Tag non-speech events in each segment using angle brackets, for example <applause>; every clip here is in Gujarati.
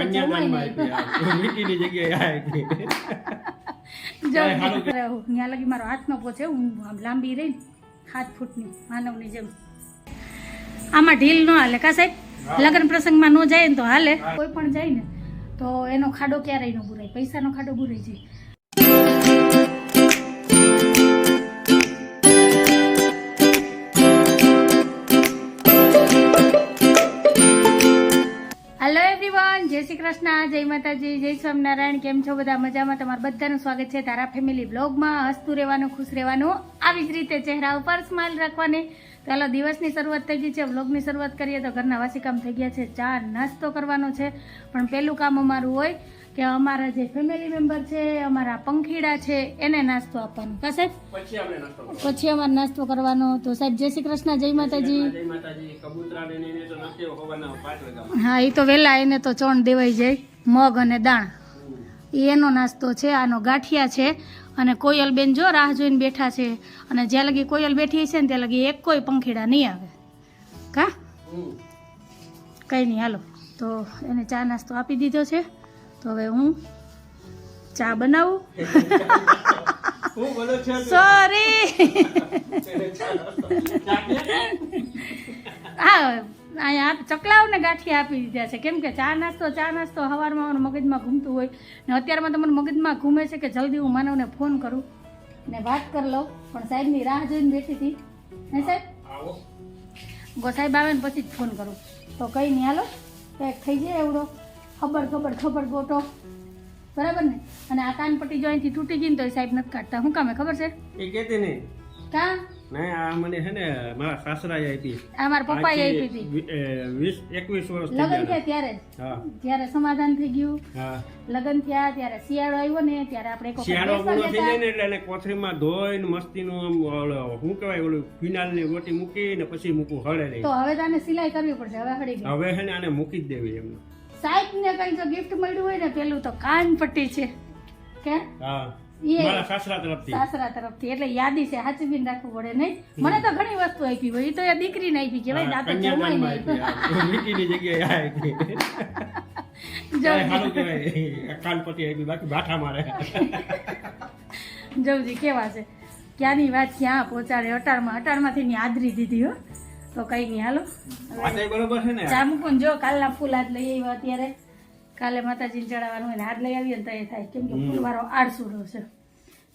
કન્યાદાનમાં જગ્યાએ <laughs> ત્યાં લગી મારો હાથ ન પહોંચે હું આમ લાંબી રહી હાથ ફૂટની માનવની જેમ. આમાં ઢીલ ન હાલે કા સાહેબ. લગ્ન પ્રસંગમાં ન જાય ને તો હાલે. કોઈ પણ જાય ને તો એનો ખાડો ક્યારેય ન બુરાય પૈસાનો ખાડો બુરાઈ જાય. શ્રી કૃષ્ણ, જય માતાજી, જય સ્વામિનારાયણ, કેમ છો બધા? મજામાં? તમારું બધાનું સ્વાગત છે તારા ફેમિલી બ્લોગમાં હસતું રહેવાનું, ખુશ રહેવાનું, આવી જ રીતે ચહેરા ઉપર સ્માઇલ રાખવાની. ચાલો દિવસની શરૂઆત થઈ ગઈ છે. વ્લોગની શરૂઆત કરીએ તો ઘરના વાસી કામ થઈ ગયા છે. ચા નાસ્તો કરવાનો છે. પણ પહેલું કામ અમારું હોય કે અમારા જે ફેમિલી મેમ્બર છે અમારા પંખીડા છે એને નાસ્તો આપવાનો. કા સાહેબ? પછી. અમારે નાસ્તો કરવાનો. તો સાહેબ જય શ્રી કૃષ્ણ જય માતાજી. હા એ તો વહેલા એને તો ચોણ દેવાઈ જાય. મગ અને દાણ. એનો નાસ્તો છે આનો ગાંઠિયા છે. અને કોયલબેન જો રાહ જોઈને બેઠા છે અને જ્યાં લગી કોયલ બેઠી છે ને ત્યાં લગી એક કોઈ પંખીડા નહીં આવે. કા? કંઈ નહીં હાલો. તો એને ચા નાસ્તો આપી દીધો છે. તો હવે હું ચા બનાવું? સોરી હા અહીંયા આપ- ગાંઠી આપી દીધા છે. કેમ કે ચા નાસ્તો ચા નાસ્તો સવારમાં મગજમાં ઘૂમતું હોય ને અત્યારમાં તમારું મગજમાં ઘૂમે છે કે જલ્દી હું માનવને ફોન કરું ને વાત કરી લઉં. પણ સાહેબની રાહ જોઈને બેઠી હતી. ને સાહેબ? ગો સાહેબ આવે ને પછી જ ફોન કરું. તો કંઈ નહીં હાલો. કંઈક થઈ જાય એવડો. ખબર ખબર ખબર ગોટો બરાબર ને? અને આ કાનપટ્ટી જો અહીંથી તૂટી ગઈ ને તો સાહેબ નથી કાઢતા. શું કામે ખબર છે? એ કહેતી નહીં. કા? નહીં આ મને છે ને મારા સાસરાએ આપી. આ મારા પપ્પાએ આપી હતી. આજથી વી- એ, વીસ એકવીસ વર્ષ લગ્ન થયા ત્યારે? હા. જ્યારે સમાધાન થઈ ગયું? હા. લગ્ન થયા ત્યારે શિયાળો આવ્યો ને ત્યારે આપણે શિયાળો પૂરો થઈ જાય ને એટલે એને કોથળીમાં ધોઈને મસ્તીનું આમ શું કહેવાય ઓલું ફિનાલની રોટી મૂકીને પછી મૂકવું હળે નહીં તો હવે તને સિલાઈ કરવી પડશે હવે હળી હવે છે ને આને મૂકી જ દેવી એમને. સાહેબ ને કઈ જો ગિફ્ટ મળ્યું હોય ને પેલું તો કાન પટ્ટી છે. કે? હા. મારા સાસરા તરફથી. સાસરા તરફથી એટલે યાદી છે હાચવીને રાખવું પડે નહીં. મને તો ઘણી વસ્તુ આપી હોય તો એ દીકરીને આપી દાંતો. <laughs> મીઠીની જગ્યાએ કહેવાય આપી બાકી મારે. <laughs> જવજી કેવા છે. ક્યાંની વાત ક્યાં પહોંચાડે અટાણમાં અટાણમાંથી ની આદરી દીધી હો. તો કઈ નહીં હાલો. બરોબર છે ને? ચા મૂકું જો કાલના ફૂલ જ લઈ આવ્યો અત્યારે. કાલે માતાજીને ચડાવવાનું હોય ને આજ લઈ આવીએ ને તો એ થાય. કેમ કે ફૂલ વાળો આડસુડો છે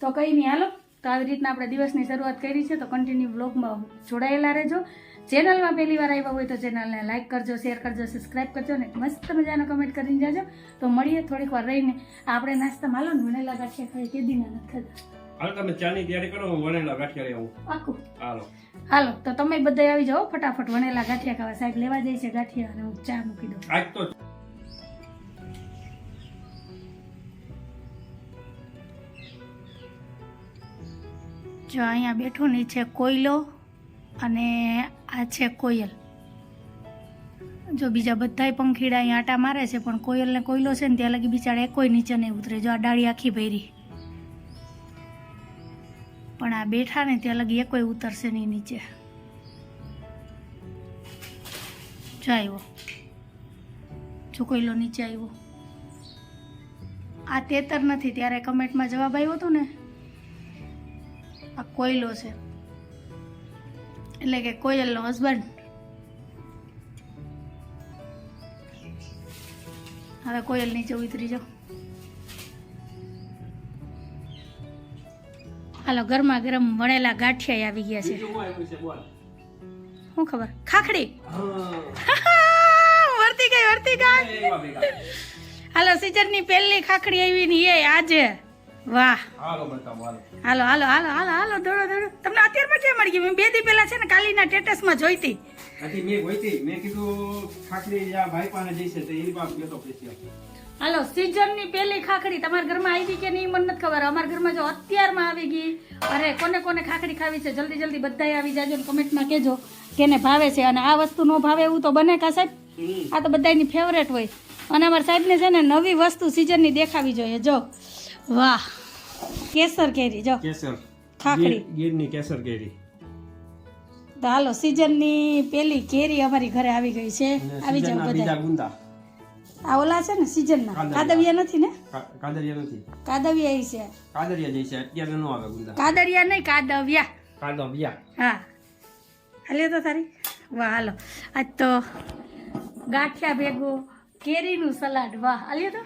તો કઈ નહીં હાલો. તો આવી રીતના આપણે દિવસની શરૂઆત કરી છે. તો કન્ટિન્યુ બ્લોગમાં જોડાયેલા રહેજો. ચેનલમાં પહેલી વાર આવ્યા હોય તો ચેનલને લાઇક કરજો શેર કરજો સબસ્ક્રાઈબ કરજો ને મસ્ત મજાનો કમેન્ટ કરીને જાજો. તો મળીએ થોડીક વાર રહીને. આપણે નાસ્તામાં માલો ને વણેલા ગાંઠિયા ખાઈ કે દીના નથી થતા હાલ તમે ચાની તૈયારી કરો હું વણેલા ગાંઠિયા લઈ આવું. પાકું. હાલો. હાલો તો તમે બધા આવી જાઓ. ફટાફટ વણેલા ગાંઠિયા ખાવા. સાહેબ લેવા જાય છે ગાંઠિયા અને હું ચા મૂકી દઉં. આજ તો જો અહીંયા બેઠું ને છે કોયલો અને આ છે કોયલ. જો બીજા બધાય પંખીડા અહીંયા આટા મારે છે, પણ કોયલ ને કોયલો છે ને ત્યાં લગી બિચારા કોઈ નીચે નહીં ઉતરે. જો આ ડાળી આખી ભરી. પણ આ બેઠા ને ત્યાં લગી એકોય ઉતરશે નહીં નીચે. જો આવ્યો જો કોયલો નીચે આવ્યો આ તેતર નથી, ત્યારે કમેન્ટમાં જવાબ આવ્યો હતો ને. આ કોયલો છે એટલે કે કોયલનો હસબન્ડ હવે કોયલ નીચે ઉતરી જાઓ હાલો ગરમા ગરમ વણેલા ગાંઠિયા આવી ગયા છે શું ખબર ખાખડી વર્તી ગઈ વર્તી ગઈ. હાલો સિઝનની પહેલી ખાખડી આવી ને એ આજે વાહ. હાલો હાલો હાલો હાલો હાલો દોડો દોડો. તમને અત્યારમાં ક્યાં મળી ગઈ મેં બે દી પહેલા છે ને કાલીના ટેટસમાં જોઈતી આથી મેં જોઈતી મેં કીધું ખાખરી આ ભાઈ પાસે જઈશે તો એની પાસે ગયો તો હાલો સિઝનની પહેલી ખાખડી તમારા ઘરમાં આવી ગઈ કે નહીં મને નથી ખબર. અમારા ઘરમાં જો અત્યારમાં આવી ગઈ. અરે કોને કોને ખાખડી ખાવી છે? જલ્દી જલ્દી બધાય આવી જાજો ને કમેન્ટમાં કહેજો કેને ભાવે છે. અને આ વસ્તુ ન ભાવે એવું તો બને કા સાહેબ? આ તો બધાની ફેવરેટ હોય. અને અમારા સાહેબને છે ને નવી વસ્તુ સિઝનની દેખાવી જોઈએ. જો. વાહ. કેસર કેરી જો. કેસર. ખાખડી. ગીર- ગીરની કેસર કેરી. તો હાલો સિઝનની પેલી કેરી અમારી ઘરે આવી ગઈ છે. આવી જાવ બધા ગુંદા. આ ઓલા છે ને સિઝનના. કાદવિયા નથી ને? કાદરિયા નથી. કાદવિયા છે. કાદરિયા જઈ છે અત્યારે નો આવે ગુંદા. કાદરિયા નહીં કાદવ્યા. કાદવિયા. હા. હાલે તો તારી. વાહ હાલો. આજ તો ગાંઠિયા ભેગું કેરીનું સલાડ. વાહ હાલ્યો તો.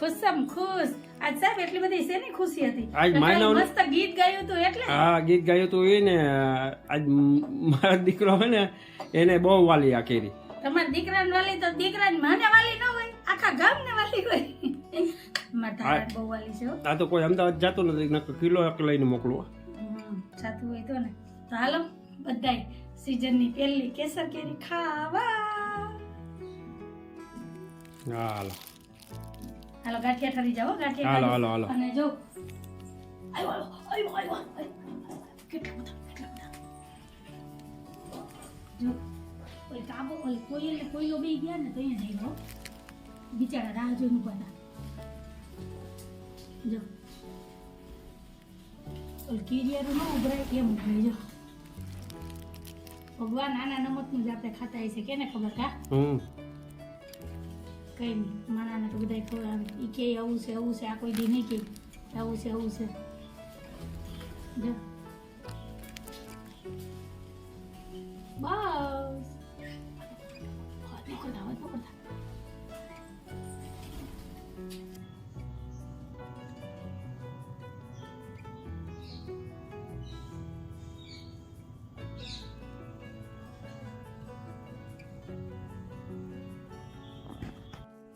ખુશમ ખુશ. આજ સાહેબ એટલી બધી શેની ખુશી હતી? આજ તો મસ્ત ગીત ગાયું હતું એટલે? હા ગીત ગાયું તો એ ને આજ મારા દીકરો હે ને એને બહુ વાલી આ કેરી. તમારા દીકરાને વાલી તો દીકરાની માને વાલી ન હોય આખા ગામને વાલી હોય. મારા બહુ વાલી છે આ તો કોઈ અમદાવાદ જતો નથી નકર કિલો એક લઈને મોકલું જાતું હોય તો ને. તો હાલો બધાય સીઝનની પહેલી કેસર કેરી ખાવા. હાલો. હાલો ગાંઠિયા ઠરી જાવ ગાંઠિયા હાલો, હાલો, હાલો. અને જો. આવ્યો આવ્યો આવ્યો આવ્યો. કેટલા બધા કેટલા બધા. જો કોઈ કાબો કોઈ કોયલ ને કોયલો બે ગયા ને તો અહીંયા જઈ ગયો બિચારા રાહ જોઈને ઊભા હતા જો. ઓલ કીરિયારું ન ઉભરાય એમ ઉભરાય જો. ભગવાન આના નમકનું જ આપણે ખાતા હશે કેને ખબર કા? હમ. કઈ નહીં માણાને તો બધા આવે. ઈ કે આવું છે આવું છે, આ કોઈ દી નહીં કે. આવું છે આવું છે. બસ.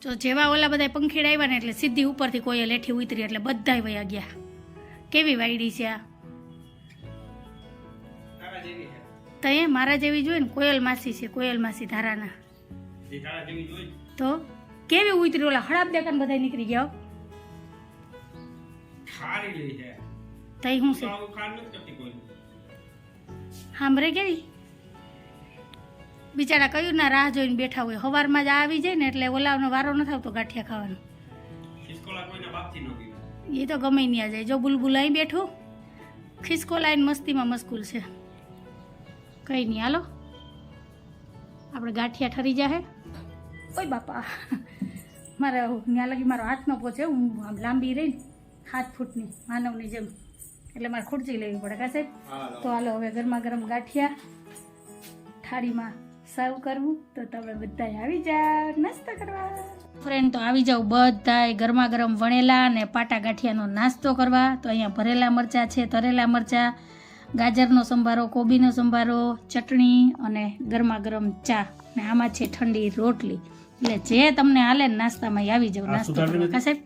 તો જેવા ઓલા બધા પંખીડ આવ્યા ને એટલે સીધી ઉપરથી કોઈ લેઠી ઉતરી એટલે બધા વયા ગયા. કેવી વાયડી છે આ? તો એ મારા જેવી જોઈએ ને કોયલ માસી છે કોયલ માસી ધારાના. તો કેવી ઉતરી ઓલા હડાપ દેખાને બધા નીકળી ગયા હો. તઈ શું છે? સાંભળે કેવી? બિચારા કયું ના રાહ જોઈને બેઠા હોય. સવારમાં જ આવી જાય ને એટલે ઓલાનો વારો ન આવતો ગાંઠિયા ખાવાનો. એ તો ગમે ત્યાં જાય. જો બુલબુલ અહીં બેઠું ખિસકો લાઈન મસ્તીમાં મસ્કૂલ છે. કઈ નહીં હાલો. આપણે ગાંઠિયા ઠરી જાહે. ઓય બાપા. મારે ત્યાં લગી મારો હાથ ન પહોંચે હું. આમ લાંબી રહીને હાથ ફૂટની માનવની જેમ. એટલે મારે ખુરચી લેવી પડે કા સાહેબ? તો હાલો હવે ગરમા ગરમ ગાંઠિયા થાળીમાં સર્વ કરવું તો તમે બધાય આવી જાઓ નાસ્તો કરવા. ફ્રેન્ડ તો આવી જાવ બધાય ગરમા ગરમ વણેલા અને પાટા ગાંઠિયાનો નાસ્તો કરવા. તો અહીંયા ભરેલા મરચાં છે તરેલા મરચાં ગાજરનો સંભારો કોબીનો સંભારો ચટણી અને ગરમા ગરમ ચા. ને આમાં છે ઠંડી રોટલી. એટલે જે તમને હાલે નાસ્તામાં આવી જાવ નાસ્તો કરવા? સાહેબ?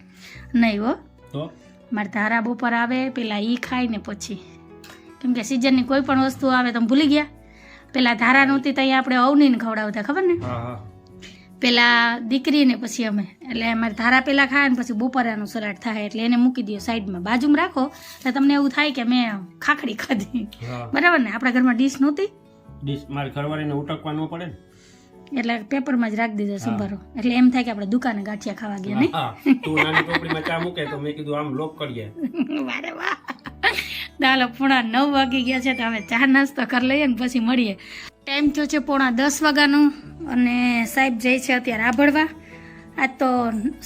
નહીં હો. તો? મારે ધારા બપોર આવે પેલા ઈ ખાય ને પછી. કેમ કે સિઝનની કોઈ પણ વસ્તુ આવે તમે ભૂલી ગયા. પેલા ધારા નહોતી ત્યાં આપણે અવનીને ખવડાવતા ખબર ને? પેલા દીકરીને પછી અમે. એટલે અમારે ધારા પેલા ખાય ને પછી બપોરાનું સલાડ થાય એટલે એને મૂકી દો સાઈડમાં. બાજુમાં રાખો એટલે તમને એવું થાય કે મેં ખાખડી ખાધી. બરાબર ને? આપણા ઘરમાં ડીશ નહોતી. ડીશ મારી ઘરવાળીને ઉટકવાનું પડે એટલે પેપરમાં જ રાખી દીધો સંભારો. એટલે એમ થાય કે આપણે દુકાને ગાંઠિયા ખાવા ગયા નહીં? તું નાની ટોપડીમાં ચા મૂકે તો મેં કીધું આમ લોક કરીએ <laughs> વારે વાહ. દાલો પોણા નવ વાગી ગયા છે તો હવે ચા નાસ્તો કરી લઈએ ને પછી મળીએ. ટાઈમ થયો છે પોણા દસ વાગ્યાનો અને સાહેબ જાય છે અત્યારે આભળવા આજ તો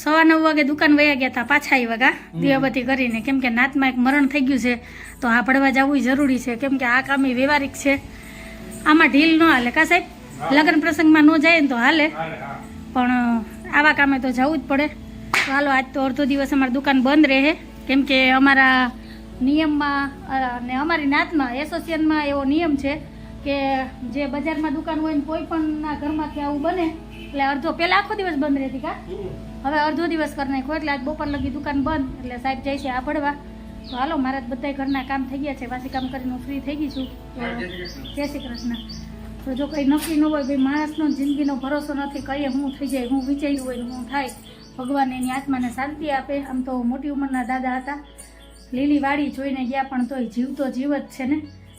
સવા નવ વાગે દુકાન વયા ગયા હતા પાછા આવ્યા ગા દીવાબત્તી કરીને. કેમ કે નાતમાં એક મરણ થઈ ગયું છે તો આભળવા જવું જરૂરી છે. કેમ કે આ કામ વ્યવહારિક છે. આમાં ઢીલ ન હાલે કા સાહેબ? લગ્ન પ્રસંગમાં ન જાય ને તો હાલે. પણ આવા કામે તો જવું જ પડે. તો હાલો આજ તો અડધો દિવસ અમારી દુકાન બંધ રહે. કેમ કે અમારા નિયમમાં અને અમારી નાતમાં એસોસિએશનમાં એવો નિયમ છે કે જે બજારમાં દુકાન હોય ને કોઈ પણના ઘરમાંથી આવું બને એટલે અડધો પહેલાં આખો દિવસ બંધ રહેતી કા? હવે અડધો દિવસ કરી નાખ્યો એટલે આજ બપોર લગી દુકાન બંધ એટલે સાહેબ જાય છે આ પડવા તો હાલો મારા બધા ઘરના કામ થઈ ગયા છે વાસી કામ કરીને હું ફ્રી થઈ ગઈ છું. જય શ્રી કૃષ્ણ. તો જો કંઈ નક્કી ન હોય ભાઈ માણસનો જિંદગીનો ભરોસો નથી કહીએ હું થઈ જાય હું વિચાર્યું હોય હું થાય. ભગવાન એની આત્માને શાંતિ આપે. આમ તો મોટી ઉંમરના દાદા હતા. લીલી વાડી જોઈને ગયા પણ તોય જીવ તો જીવ જ છે ને,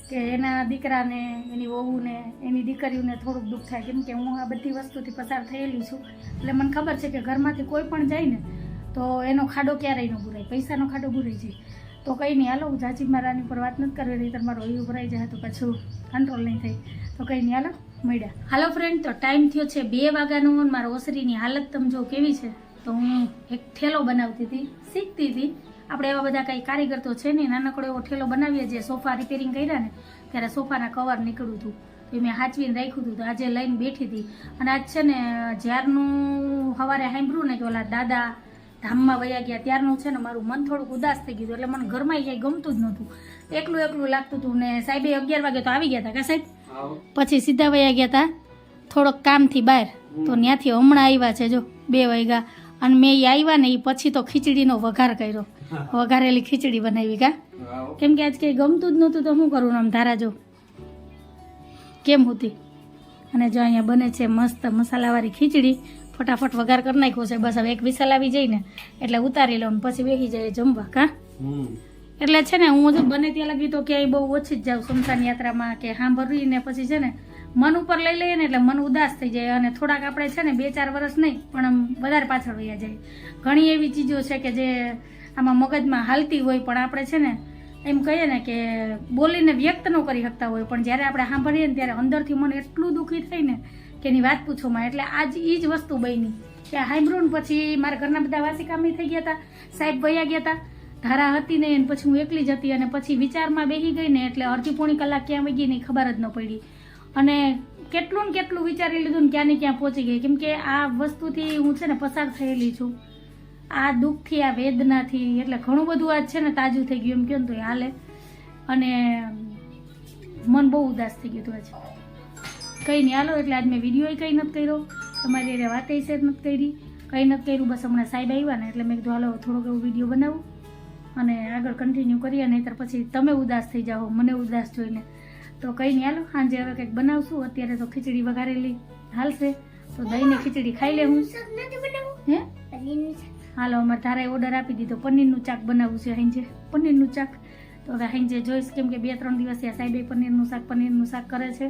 કે એના દીકરાને, એની વહુને, એની દીકરીઓને થોડુંક દુઃખ થાય. કેમ કે હું આ બધી વસ્તુથી પસાર થયેલી છું. એટલે મને ખબર છે કે ઘરમાંથી કોઈ પણ જાય ને, તો એનો ખાડો ક્યારેય ન ભૂરાય પૈસાનો ખાડો ભૂરાઈ જાય. તો કંઈ નહીં, હાલો, હું જાજી મારાની પર વાત નથી કરવી રહી તમારો એવું ભરાઈ જાય તો પાછું કંટ્રોલ નહીં થાય. તો કંઈ નહીં, હાલો, મળ્યા. હાલો ફ્રેન્ડ તો ટાઈમ થયો છે બે વાગ્યાનો અને મારા ઓસરીની હાલત તમે જો કેવી છે, તો હું એક ઠેલો બનાવતી હતી, શીખતી હતી. આપણે એવા બધા કંઈ કારીગર તો છે નહીં. નાનકડો એવો ઠેલો બનાવીએ જે સોફા રિપેરિંગ કર્યા ને ત્યારે સોફાના કવર નીકળ્યું હતું. તો એ મેં હાચવીને રાખ્યું હતું. તો આજે લઈને બેઠી હતી. અને આજ છે ને જ્યારનું સવારે સાંભળ્યું ને કે ઓલા દાદા ધામમાં વયા ગયા ત્યારનું છે ને મારું મન થોડુંક ઉદાસ થઈ ગયું એટલે મને ઘરમાં ક્યાંય ગમતું જ નહોતું. એકલું એકલું લાગતું હતું ને સાહેબે અગિયાર વાગે તો આવી ગયા હતા કા સાહેબ? પછી સીધા વયા ગયા હતા. થોડોક કામથી બહાર. તો ત્યાંથી હમણાં આવ્યા છે જો બે વાગ્યા. અને મેં એ આવ્યા ને એ પછી તો ખીચડીનો વઘાર કર્યો. <laughs> વઘારેલી ખીચડી બનાવી કા? કેમ કે આજ કંઈ ગમતું જ નહોતું તો શું કરું? આમ ધારા જો. કેમ હતી? અને જો અહીંયા બને છે મસ્ત મસાલાવાળી ખીચડી. ફટાફટ વઘાર કરી નાખ્યો છે. બસ હવે એક વિસલ આવી જાય ને એટલે ઉતારી લઉં પછી બેસી જાય જમવા કા? એટલે છે ને હું જો બને ત્યાં લગી તો ક્યાંય બહુ ઓછી જ જાઉં. શમશાન યાત્રામાં કે સાંભળવી ને પછી છે ને મન ઉપર લઈ લઈએ ને એટલે મન ઉદાસ થઈ જાય. અને થોડાક આપણે છે ને બે ચાર વર્ષ નહીં પણ આમ વધારે પાછળ વયા જાય. ઘણી એવી ચીજો છે કે જે આમાં મગજમાં હાલતી હોય પણ આપણે છે ને, એમ કહીએ ને કે બોલીને વ્યક્ત ન કરી શકતા હોય. પણ જ્યારે આપણે સાંભળીએ ને ત્યારે અંદરથી મને એટલું દુઃખી થાય ને કે એની વાત પૂછોમાં એટલે આજ એ જ વસ્તુ બની. કે હાઈબ્રોન પછી મારા ઘરના બધા વાસી કામી થઈ ગયા હતા સાહેબ વયા ગયા હતા ધારા હતી ને એને પછી હું એકલી જ હતી અને પછી વિચારમાં બેસી ગઈ ને એટલે અડધી પોણી કલાક ક્યાં વહી ગઈ ને ખબર જ ન પડી. અને કેટલું ને કેટલું વિચારી લીધું ને ક્યાં ને ક્યાં પહોંચી ગઈ. કેમ કે આ વસ્તુથી હું છે ને પસાર થયેલી છું. આ દુઃખથી આ વેદનાથી એટલે ઘણું બધું આજ છે ને તાજું થઈ ગયું એમ કહો ને તો હાલે. અને મન બહુ ઉદાસ થઈ ગયું હતું આજ. કંઈ નહીં હાલો એટલે આજ મેં વીડિયો કંઈ નથી કર્યો. તમારી એને વાતે શેર નથી કરી. કંઈ નથી કર્યું બસ હમણાં સાહેબ આવ્યા ને એટલે મેં કીધું હાલો થોડોક એવો વીડિયો બનાવું અને આગળ કન્ટિન્યુ કરીએ નહીતર પછી તમે ઉદાસ થઈ જાઓ મને ઉદાસ જોઈને. તો કંઈ નહીં હાલો સાંજે હવે કંઈક બનાવશું. અત્યારે તો ખીચડી વઘારેલી હાલશે. તો દહીંની ખીચડી ખાઈ લે હું. હે? હાલો, અમારે તારાએ ઓર્ડર આપી દીધો. પનીરનું ચાક બનાવવું છે હાંજે. પનીરનું ચાક તો હવે હાંજે જોઈશ કેમ કે બે ત્રણ દિવસ થયા સાહેબે પનીરનું શાક પનીરનું શાક કરે છે.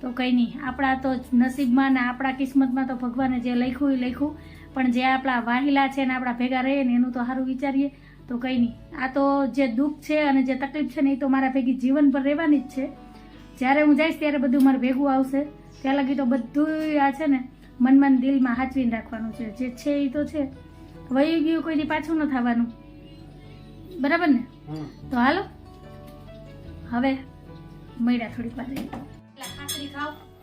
તો કંઈ નહીં, આપણા તો નસીબમાં ને આપણા કિસ્મતમાં તો ભગવાને જે લખ્યું એ લખ્યું. પણ જે આપણા વાહિલા છે ને આપણા ભેગા રહીએ ને એનું તો સારું વિચારીએ. તો કંઈ નહીં, આ તો જે દુઃખ છે અને જે તકલીફ છે ને એ તો મારા ભેગી જીવનભર રહેવાની જ છે. જ્યારે હું જઈશ ત્યારે બધું મારે ભેગું આવશે. ત્યાં લગી તો બધું આ છે ને મનમાં દિલમાં હાચવીને રાખવાનું છે. જે છે એ તો છે. વહી ગયું કોઈ દી પાછું ન થવાનું. બરાબર ને? તો હાલો. હવે મળ્યા થોડીક વાર.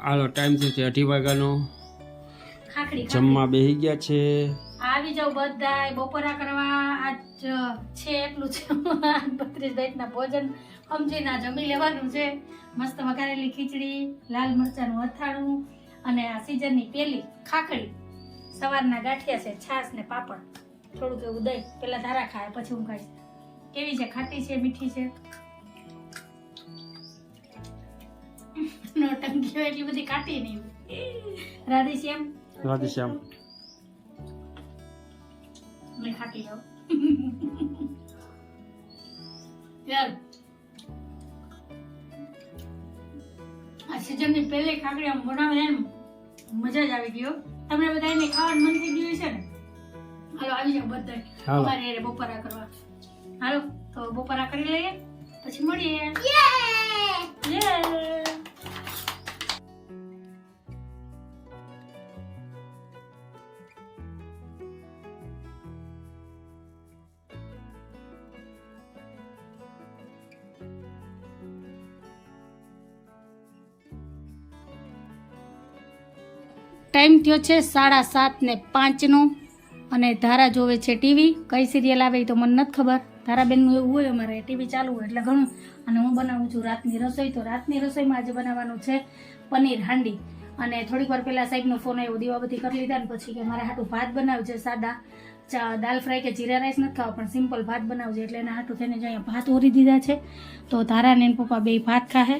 હાલો ટાઈમ છે તે અઢી વાગ્યાનો. જમવા બેસી ગયા છે. આવી જાવ બધાય બપોરા કરવા આજ છે એટલું છે બત્રીસ દાઈટના ભોજન. સમજીને આ જમી લેવાનું છે. મસ્ત વઘારેલી ખીચડી લાલ મરચાંનું અથાણું અને આ સિઝનની પેલી ખાખડી સવારના ગાંઠિયા છે છાશ ને પાપડ. થોડુંક એવું દહીં પેલા ધારા ખાય પછી હું ખાઈશ. કેવી છે? ખાટી છે મીઠી છે? નોટંકીઓ એટલી બધી કાટી નહીં રાધેશ્યામ? રાધેશ્યામ. મેં ખાટી જાઉં. યાર આ સિઝનની પહેલી ખાખરી આમ બનાવે એમ મજા જ આવી ગયો તમને બધાને ખાવાનું મન થઈ ગયું છે ને? હાલો આવી જાઓ બધા. અમારે હારે બપોરા કરવા હાલો તો બપોરા કરી લઈએ પછી મળીએ. યે ટાઈમ થયો છે સાડા સાત ને પાંચનો. અને ધારા જોવે છે ટીવી. કઈ સિરિયલ આવે તો મને નથી ખબર. ધારાબેનનું એવું હોય અમારે ટીવી ચાલુ હોય એટલે ઘણું. અને હું બનાવું છું રાતની રસોઈ. તો રાતની રસોઈમાં આજે બનાવવાનું છે પનીર હાંડી. અને થોડીક વાર પહેલાં સાહેબનો ફોન આવ્યો, દીવાબત્તી કરી લીધા ને પછી કે મારે હાટું ભાત બનાવવું છે સાદા દાલ ફ્રાય કે જીરા રાઈસ નથી ખાવા, પણ સિમ્પલ ભાત બનાવજે એટલે એના હાટું થઈને જ અહીંયા ભાત ઓરી દીધા છે. તો ધારા ને પપ્પા બે ભાત ખાહે.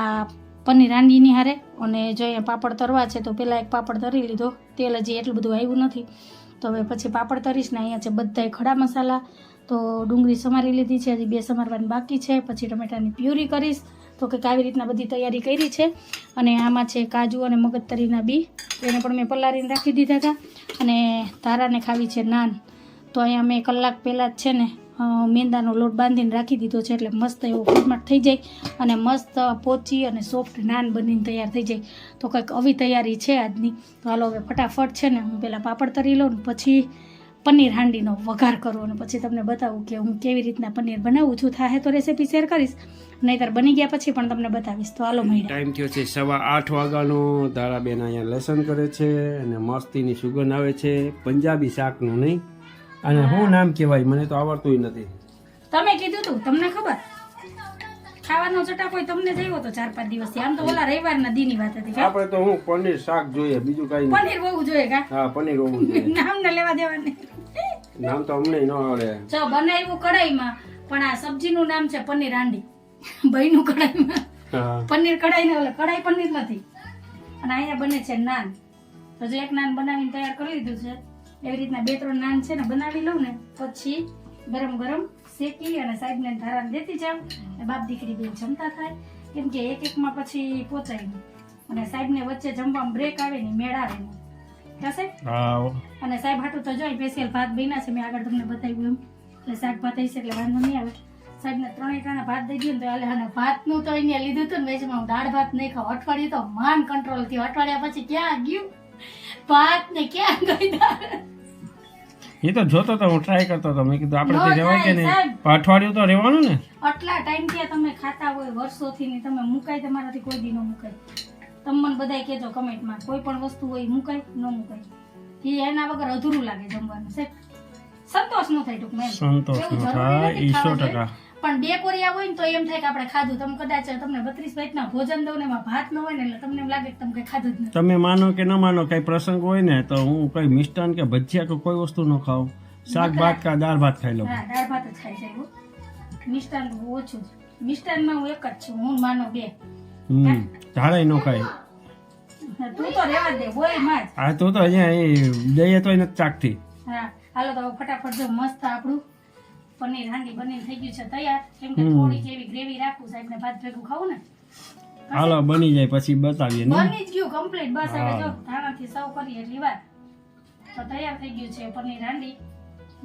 આ પનીર રાંધીની હારે અને જો અહીંયા પાપડ તરવા છે તો પહેલાં એક પાપડ તરી લીધો. તેલ હજી એટલું બધું આવ્યું નથી. તો હવે પછી પાપડ તરીશ ને અહીંયા છે બધા ખડા મસાલા. તો ડુંગળી સમારી લીધી છે, હજી બે સમારવાની બાકી છે. પછી ટમેટાની પ્યુરી કરીશ. તો કંઈક આવી રીતના બધી તૈયારી કરી છે. અને આમાં છે કાજુ અને મગજતરીના બી. એને પણ મેં પલાળીને રાખી દીધા હતા. અને તારાને ખાવી છે નાન. તો અહીંયા મેં કલાક પહેલાં જ છે ને મેંદાનો લોટ બાંધીને રાખી દીધો છે એટલે મસ્ત એવો ફોર્મેટ થઈ જાય અને મસ્ત પોચી અને સોફ્ટ નાન બનીને તૈયાર થઈ જાય. તો કંઈક આવી તૈયારી છે આજની. તો હાલો હવે ફટાફટ છે ને હું પહેલાં પાપડ તરી લઉં ને પછી પનીર હાંડીનો વઘાર કરું અને પછી તમને બતાવું કે હું કેવી રીતના પનીર બનાવું છું. થાય તો રેસીપી શેર કરીશ. નહીંતર બની ગયા પછી પણ તમને બતાવીશ. તો હાલો મહિના ટાઈમ થયો છે સવા આઠ વાગ્યાનો. ધારાબેન અહીંયા લેસન કરે છે અને મસ્તીની સુગંધ આવે છે. પંજાબી શાકનું નહીં. અને શું નામ કહેવાય મને તો આવડતું નથી. તમે કીધું તું તમને ખબર? ખાવાનો ચટાકો તમને જઈવો તો ચાર પાંચ દિવસથી આમ તો ઓલા રવિવારના દીની વાત હતી? આપણે તો હું પનીર શાક જોઈએ બીજું કઈ પનીર બહુ જોઈએ કા? હા પનીર <laughs> જોઈએ. નામ ને લેવા દેવાની. નામ તો અમને ન આવડે. જો બનાવ્યું કઢાઈમાં પણ આ સબ્જીનું નામ છે પનીર હાંડી. ભાઈનું કઢાઈમાં. પનીર કઢાઈ ને કઢાઈ પનીર નથી. અને અહીંયા બને છે નાન. તો જો એક નાન બનાવીને તૈયાર કરી લીધું છે. એવી રીતના બે ત્રણ નાન છે ને બનાવી લઉં ને પછી ગરમ ગરમ શેકી અને સાહેબને ધારાને દેતી જાઉં બાપ દીકરી બે જમતા થાય. કેમ કે એક એકમાં પછી પોચાય નહીં. અને સાહેબને વચ્ચે જમવામાં બ્રેક આવે ને મેળ આવે નહીં. કા અને સાહેબ હાટું તો જોઈ સ્પેશિયલ ભાત બન્યા છે મેં આગળ તમને બતાવ્યું એમ. એટલે શાક ભાત હશે એટલે વાંધો નહીં આવે. સાહેબ ને ત્રણેય ટાણા ભાત દઈ ને તો એટલે અને ભાતનું તો અહીંયા લીધું હતું ને વેચમાં. હું દાળ ભાત નહીં ખાવ અઠવાડિયું તો માન કંટ્રોલ થયું. અઠવાડિયા પછી ક્યાં ગયું? ભાત ને ક્યાં ગઈ દાળ? એ તો જોતો તો હું ટ્રાય કરતો હતો. મેં કીધું આપણે તો જવાય કે નહીં? અઠવાડિયું તો રહેવાનું ને? આટલા ટાઈમથી તમે ખાતા હોય વર્ષોથી ને તમે મુકાય તમારાથી કોઈ દી ન મુકાય. તમે મને બધાય કહેજો કમેન્ટમાં કોઈ પણ વસ્તુ હોય મુકાય ન મુકાય. એ એના વગર અધૂરું લાગે જમવાનું સંતોષ ન થાય ટૂંકમાં. સંતોષ ન થાય નથી ઈ સો ખાવા ટકા. પણ બે કોરિયા હોય ને તો એમ થાય કે આપણે ખાધું. તમે કદાચ તમને બત્રીસ ના ભોજન દઉં ને એમાં ભાત ન હોય ને એટલે તમને એમ લાગે કે તમે કઈ ખાધું જ નથી. તમે માનો કે ન માનો કઈ પ્રસંગ હોય ને તો હું કઈ મિષ્ટાન કે ભજીયા કે કોઈ વસ્તુ ન ખાઉં. શાક ભાત કા દાળ ભાત ખાઈ લઉં. હા દાળ ભાત જ ખાઈ જાય મિષ્ટાન ઓછું છે. મિષ્ટાનમાં હું એક જ છું હું માનો બે. હમ ધારાય ન ખાય. તું તો રેવા દે હોયમાં હા તું તો અહીંયા દઈએ તોય નથી ચાકતી. હા હાલો તો ફટાફટ જો મસ્ત આપણું પનીર હાંડી બનીને થઈ ગયું છે તૈયાર. કેમ કે. થોડીક એવી ગ્રેવી રાખું સાહેબ ને ભાત ભેગું ખાવું ને? હાલો બની જાય પછી બતાવીએ ને. બની જ ગયું કમ્પ્લીટ બસ હવે. જો ધાણાથી સર્વ કરીએ એટલી વાર. તો તૈયાર થઈ ગયું છે પનીર હાંડી.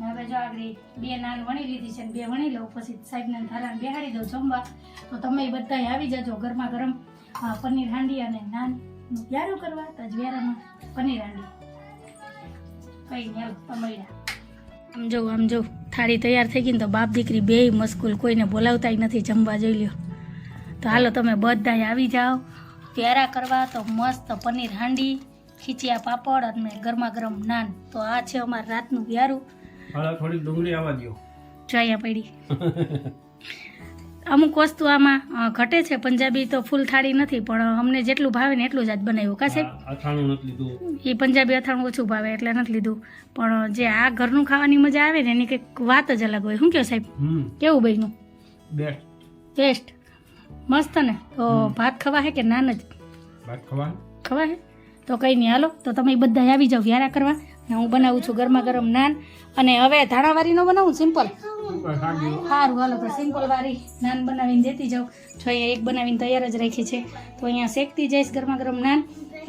હવે જો આગળ બે નાન વણી લીધી છે ને બે વણી લઉં. પછી સાહેબને ધારાને બેહાડી દઉં જમવા. તો તમે બધા આવી જજો ગરમા ગરમ પનીર હાંડી અને નાન પ્યારું કરવા. તો જ્વેરામાં પનીર હાંડી. કઈ નહીં તમારી આમ જો આમ જો થાળી તૈયાર થઈ ગઈ ને તો બાપ દીકરી બેય મસ્કુલ કોઈને બોલાવતાય નથી જમવા જોઈ લ્યો. તો હાલો તમે બધા આવી જાઓ. પ્યારા કરવા તો મસ્ત પનીર હાંડી ખીચિયા પાપડ અને ગરમા ગરમ નાન. તો આ છે અમારું રાતનું હાલો થોડી ડુંગળી આવવા દો ચાયા પડી. <laughs> અમુક વસ્તુ આમાં ઘટે છે. પંજાબી તો ફૂલ થાળી નથી પણ અમને જેટલું ભાવે ને એટલું જ આજ બનાવ્યું. કા સાહેબ? અથાણું નથી લીધું. એ પંજાબી અથાણું ઓછું ભાવે એટલે નથી લીધું. પણ જે આ ઘરનું ખાવાની મજા આવે ને એની કંઈક વાત જ અલગ હોય. શું કહો સાહેબ? કેવું બહેનું બેસ્ટ ટેસ્ટ મસ્ત ને? તો ભાત ખવા હે કે નાન જ? ભાત ખવા? ખવા હે? તો કંઈ નહીં. હાલો તો તમે બધા આવી જાઓ. વ્યારા કરવા. હું બનાવું છું ગરમા ગરમ નાન અને હવે ધાણાવાળી નો બનાવું સિમ્પલ સારું હાલો તો સિમ્પલ વાળી નાન બનાવીને દેતી જાઉં. છો અહીંયા એક બનાવીને તૈયાર જ રાખી છે. તો અહીંયા શેકતી જઈશ ગરમા ગરમ નાન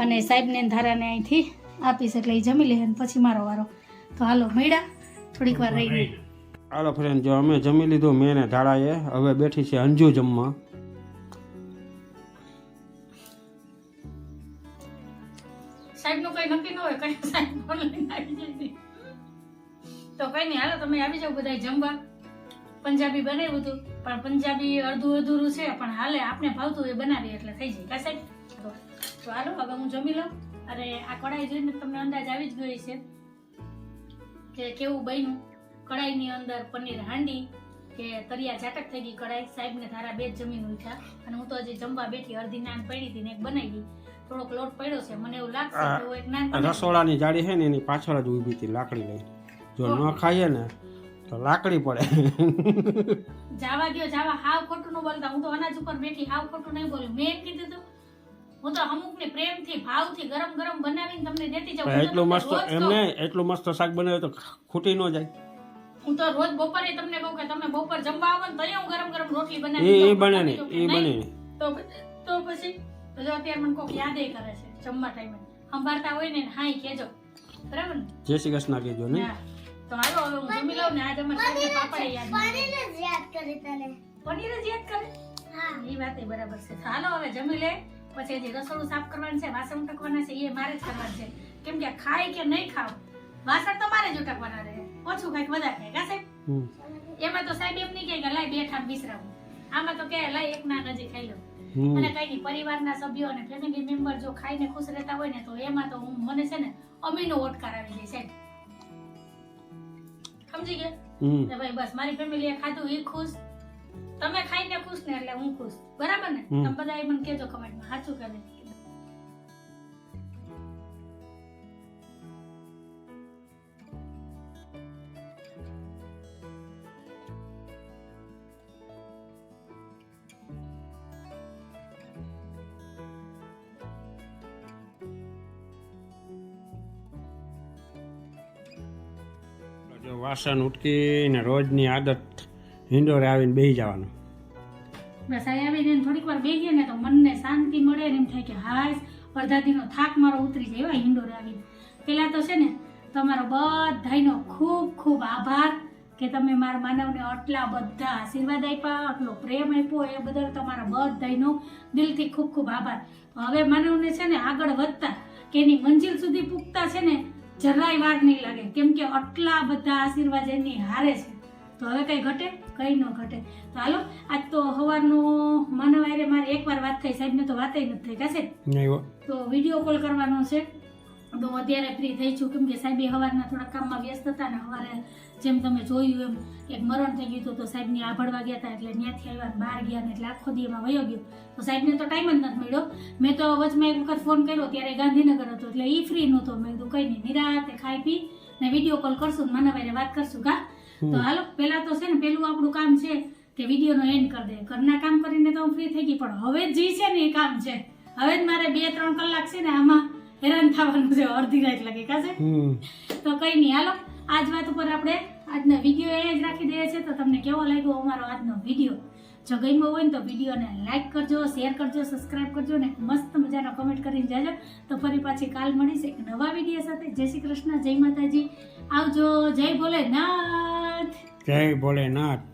અને સાહેબને ધારાને અહીંથી આપીશ એટલે એ જમી લે અને પછી મારો વારો. તો હાલો મેળા થોડીક વાર રહી ગઈ. હાલો ફ્રેન્ડ જો અમે જમી લીધું મેં ને ધાળાએ હવે બેઠી છે અંજુ જમવા. હોય, કઈ સાહેબ લઈને આવી જાય છે. તો કઈ નહીં હાલો, તમે આવી જાઓ બધા જમવા. પંજાબી બનાવ્યું હતું, પણ પંજાબી અડધું અધૂરું છે, પણ હાલે આપણે ભાવતું એ બનાવીએ એટલે થઈ જાય. કા તો હાલો, હવે હું જમી લઉં. અરે, આ કઢાઈ જોઈને તમને અંદાજ આવી જ ગયો છે કે કેવું બન્યું. કઢાઈની અંદર પનીર હાંડી કે તરિયા ઝાટક થઈ ગઈ કઢાઈ. સાહેબને ધારા બે જ જમીન ઉઠ્યા અને હું તો હજી જમવા બેઠી, અડધી નાન પડી હતી ને એક બનાવી થોડોક લોટ પડ્યો છે મને એવું લાગશે તો એક નાન રસોડાની જાળી છે ને એની પાછળ જ ઊભી હતી લાકડી લઈ જો ન ખાઈએ ને તો લાકડી પડે. જાવા ગયો જાવા. હાવ ખોટું ન બોલતા. હું તો અનાજ ઉપર બેઠી હાવ ખોટું નહીં બોલ્યું મેં એમ કીધું તો હું તો અમુકને પ્રેમથી ભાવથી ગરમ ગરમ બનાવીને તમને દેતી જાઉં. એટલું મસ્ત એમને એટલું મસ્ત શાક બનાવ્યું તો ખૂટી ન જાય. હું તો રોજ બપોરે તમને કહું કે તમે બપોર જમવા આવો ને તો હું ગરમ ગરમ રોટલી બનાવી એ બને કે એ બને તો તો પછી? તો જો અત્યારે મને કોક યાદે કરે છે જમવા ટાઈમે સંભાળતા હોય ને હાય કેજો બરાબર ને? જય શ્રી કૃષ્ણ કેજો ને. તો હાલો હવે હું જમી લઉં ને આજે અમારે પાપડ યાદ પનીર જ યાદ કરે તને. પનીર જ યાદ કરે? હા. એ વાતે બરાબર છે. તો હાલો હવે જમી લે. પછી જે રસોડું સાફ કરવાનું છે વાસણ ઉટકવાના છે એ મારે જ કરવાનું છે. કેમ કે ખાય કે નહીં ખાવ વાસણ તો મારે જ ઉટકવાના રહે. ઓછું ખાય વધારે ખાય કા સાહેબ? એમાં તો સાહેબ એમ નહીં કે લાય બે ઠામ વિસરાવું. આમાં તો કે લાય એક ના નજીક ખાઈ લઉં. અને કઈ નહીં પરિવારના સભ્યો અને ફેમિલી મેમ્બર જો ખાઈને ખુશ રહેતા હોય ને તો એમાં તો હું મને છે ને અમીનો ઓટકાર આવી જાય સાહેબ સમજી ગયા. ભાઈ બસ મારી ફેમિલીએ ખાધું એ ખુશ. તમે ખાઈને ખુશ ને એટલે હું ખુશ. બરાબર ને? તમે બધા મને કેજો કમેન્ટમાં સાચું કે નહીં? વાસણ ઉટકીને રોજની આદત હિંડોરે આવીને બેસી જવાનું. બસ અહીં આવીને થોડીક વાર બેસીએ ને તો મનને શાંતિ મળે ને એમ થાય કે હાસ અડધા દીનો થાક મારો ઉતરી જાય એવા હિંડોરે આવીને. પહેલાં તો છે ને, તમારો બધાનો ખૂબ ખૂબ આભાર કે તમે મારા માનવને આટલા બધા આશીર્વાદ આપ્યા, આટલો પ્રેમ આપ્યો, એ બદલ તમારા બધાનો દિલથી ખૂબ ખૂબ આભાર. હવે માનવને છે ને આગળ વધતા, કે એની મંજિલ સુધી પૂગતા છે ને જરાય વાર નહીં લાગે. કેમ કે આટલા બધા આશીર્વાદ એની હારે છે. તો હવે કંઈ ઘટે? કંઈ ન ઘટે. તો હાલો આજ તો હવારનો માનવ હારે મારે એકવાર વાત થઈ. સાહેબને તો વાતય નથી થઈ કાશે તો વીડિયો કોલ કરવાનો છે. તો અત્યારે ફ્રી થઈ છું. કેમ કે સાહેબ સવારના થોડા કામમાં વ્યસ્ત હતા ને સવારે જેમ તમે જોયું એમ એક મરણ થઈ ગયું હતું તો સાહેબની આભળવા ગયા હતા એટલે ત્યાંથી આવ્યા બહાર ગયા ને એટલે આખો દી એમાં વયો ગયો. તો સાહેબને તો ટાઈમ જ નથી મળ્યો. મેં તો વચમાં એક વખત ફોન કર્યો ત્યારે ગાંધીનગર હતો એટલે એ ફ્રી નહોતો. મેં કીધું કંઈ નહીં નિરાતે ખાઈ પી ને વીડિયો કોલ કરશું ને ભાઈને વાત કરશું કા તો હાલો પહેલાં તો છે ને પહેલું આપણું કામ છે કે વિડીયોનો એન્ડ કરી દે. ઘરના કામ કરીને તો હું ફ્રી થઈ ગઈ પણ હવે જે છે ને એ કામ છે. હવે જ મારે બે ત્રણ કલાક છે ને આમાં હેરાન થવાનું છે અડધી રાત લાગે કાશે તો કઈ નહીં. હાલો આજ વાત ઉપર આપણે આજનો વીડિયો એ જ રાખી દઈએ છીએ. તો તમને કેવો લાગ્યો અમારો આજનો વીડિયો જો ગમ્યો હોય ને તો વિડીયોને લાઈક કરજો શેર કરજો સબસ્ક્રાઇબ કરજો ને મસ્ત મજાનો કમેન્ટ કરીને જાજો. તો ફરી પાછી કાલ મળીશ એક નવા વીડિયો સાથે. જય શ્રી કૃષ્ણ જય માતાજી. આવજો જય ભોલેનાથ. જય ભોલેનાથ.